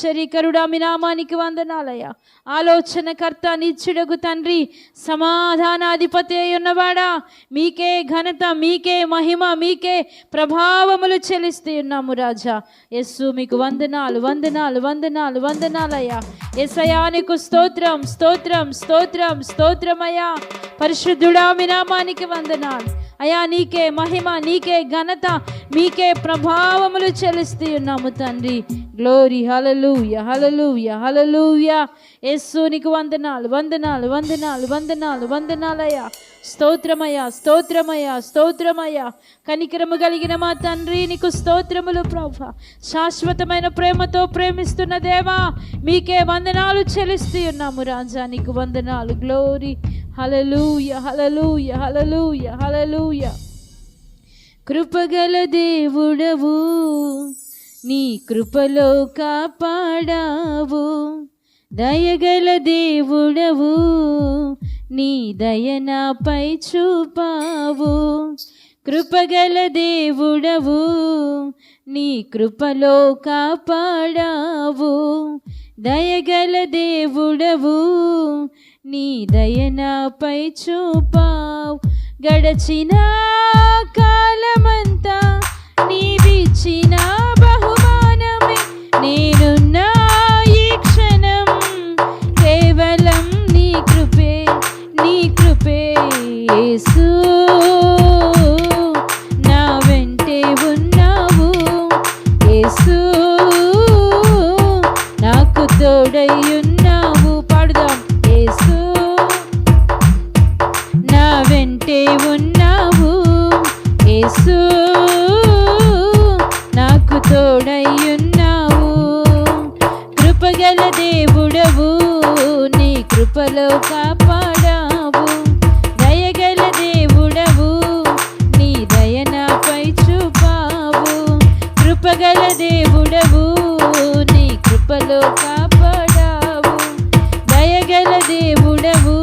ఆశ్చర్యకరుడా మీ నామానికి వందనాలయ్యా. ఆలోచనకర్త నిత్యుడగు తండ్రి సమాధానాధిపతి అయి ఉన్నవాడా మీకే ఘనత మీకే మహిమ మీకే ప్రభావములు చెల్లిస్తూ ఉన్నాము రాజా. యస్సు మీకు వందనాలు వందనాలు వందనాలు వందనాలయ్యా. ఎసయా స్తోత్రం స్తోత్రం స్తోత్రం స్తోత్రమయ్యా. పరిశుద్ధుడా మీ నామానికి వందనాలు. అయా నీకే మహిమ నీకే ఘనత మీకే ప్రభావములు చెలుస్తూ ఉన్నాము తండ్రి. గ్లోరీ హలలు యహలలు యహలలు యేసు నీకు వందనాలు వందనాలు వందనాలు వందనాలు వందనాలయ్యా. స్తోత్రమయ్యా స్తోత్రమయ్యా స్తోత్రమయ్యా. కనికరము కలిగిన మా తండ్రి నీకు స్తోత్రములు ప్రభ. శాశ్వతమైన ప్రేమతో ప్రేమిస్తున్న దేవా మీకే వందనాలు చెల్లిస్తూ ఉన్నాము రాజా. నీకు వందనాలు గ్లోరీ. హలలుయ హలలుయ హలలుయ హలలుయ కృపగల దేవుడవు నీ కృపలో కాపాడావు. దయగల దేవుడవు నీ దయనాపై చూపావు. కృపగల దేవుడవు నీ కృపలో కాపాడావు. దయగల దేవుడవు నీ దయనాపై చూపావు. గడచిన కాలమంతా నీవిచ్చిన కృపగల దేవుడవు నీ కృపలో కాపాడావు. దయగల దేవుడవు నీ దయనాపై చూపావు. కృపగల దేవుడవు నీ కృపలో కాపాడావు. దయగల దేవుడవు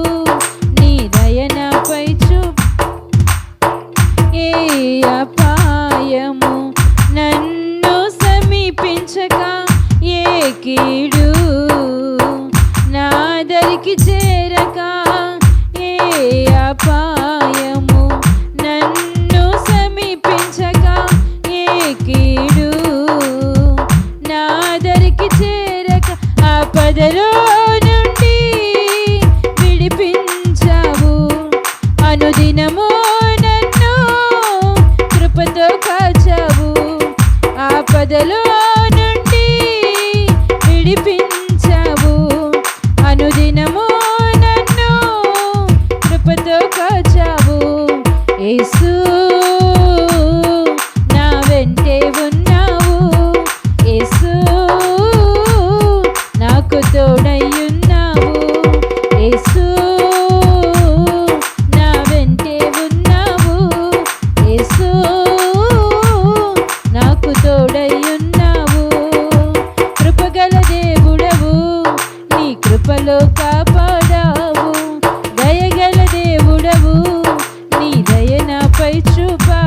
నాపై చూపావు కృపగల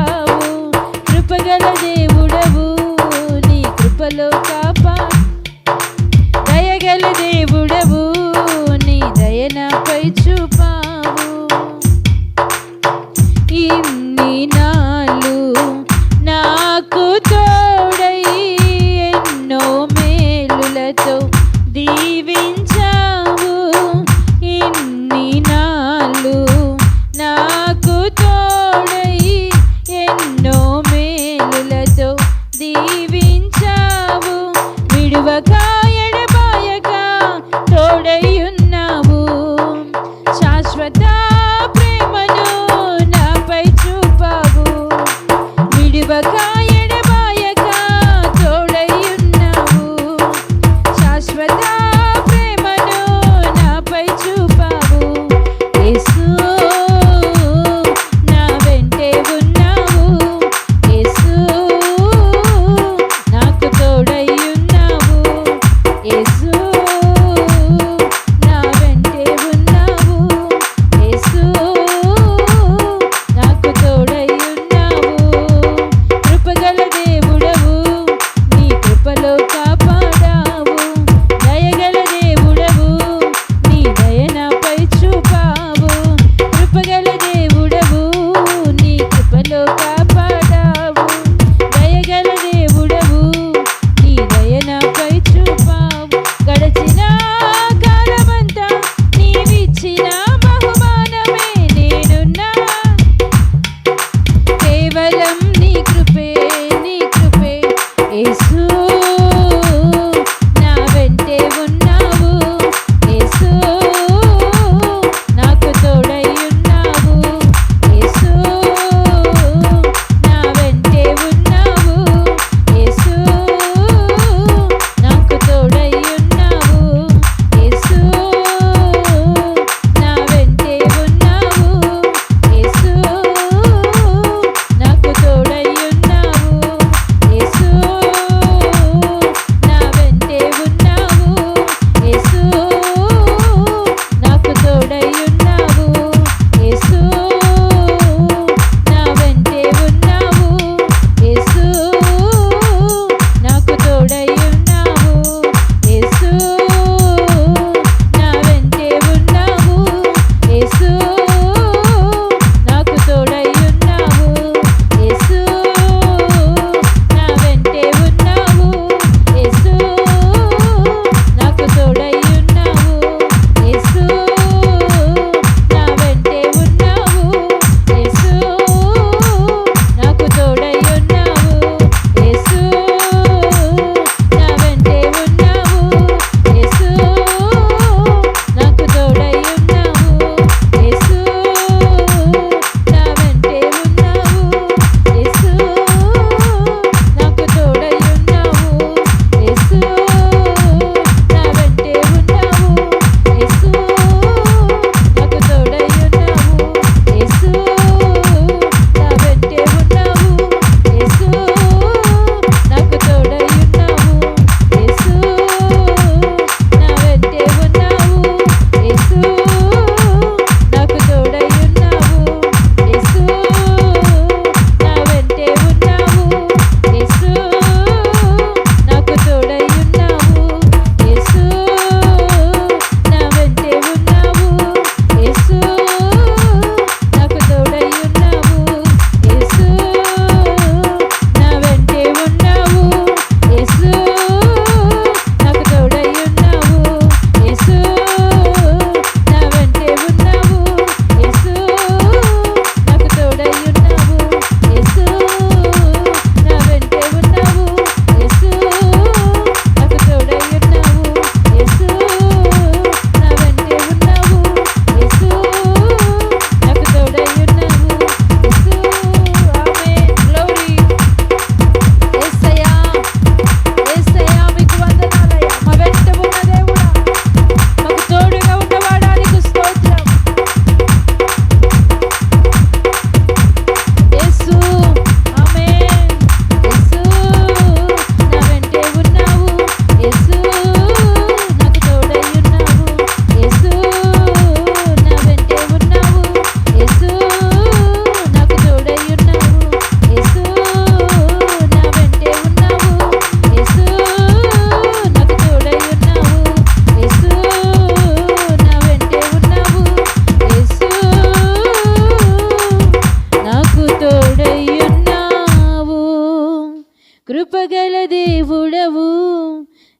కృపగల దేవుడవు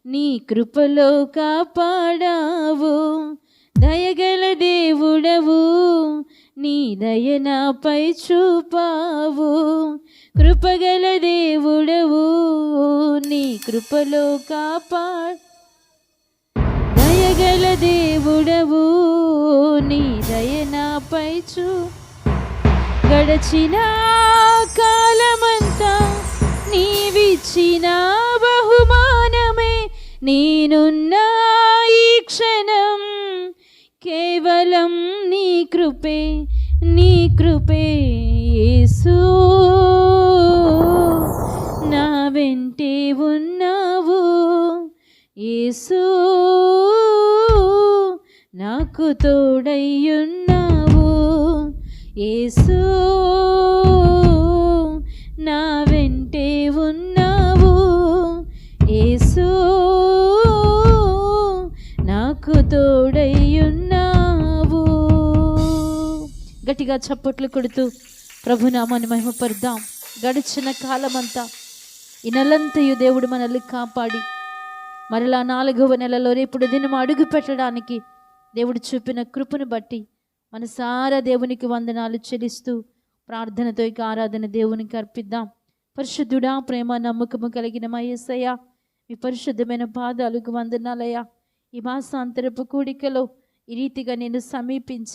నీ కృపలో కాపాడావు. దయగల దేవుడవు నీ దయ నాపై చూపావు. కృపగల దేవుడవు నీ కృపలో కాపా దయగల దేవుడవు నీ దయ నాపై చూ. గడచిన కాలం నీవిచ్చిన బహుమానమే నేనున్న ఈ క్షణం. కేవలం నీ కృపే నీ కృపే యేసు. నా వెంటే ఉన్నావు యేసు. నాకు తోడయ్యున్నావు యేసు. గట్టిగా చప్పట్లు కొడుతూ ప్రభునామాన్ని మహిమపరుద్దాం. గడిచిన కాలమంతా ఈ నెలంతయు దేవుడు మనల్ని కాపాడి మరలా నాలుగవ నెలలో రేపుడు దినం అడుగు పెట్టడానికి దేవుడు చూపిన కృపను బట్టి మనసారా దేవునికి వందనాలు చెల్లిస్తూ ప్రార్థనతో ఇక ఆరాధన దేవునికి అర్పిద్దాం. పరిశుద్ధుడా ప్రేమ నమ్మకము కలిగిన మా యేసయ్య మీ పరిశుద్ధమైన పాదాలకు వందనాలయ్యా. ఈ మాసాంతరపు కూడికలో ఈ రీతిగా నేను సమీపించి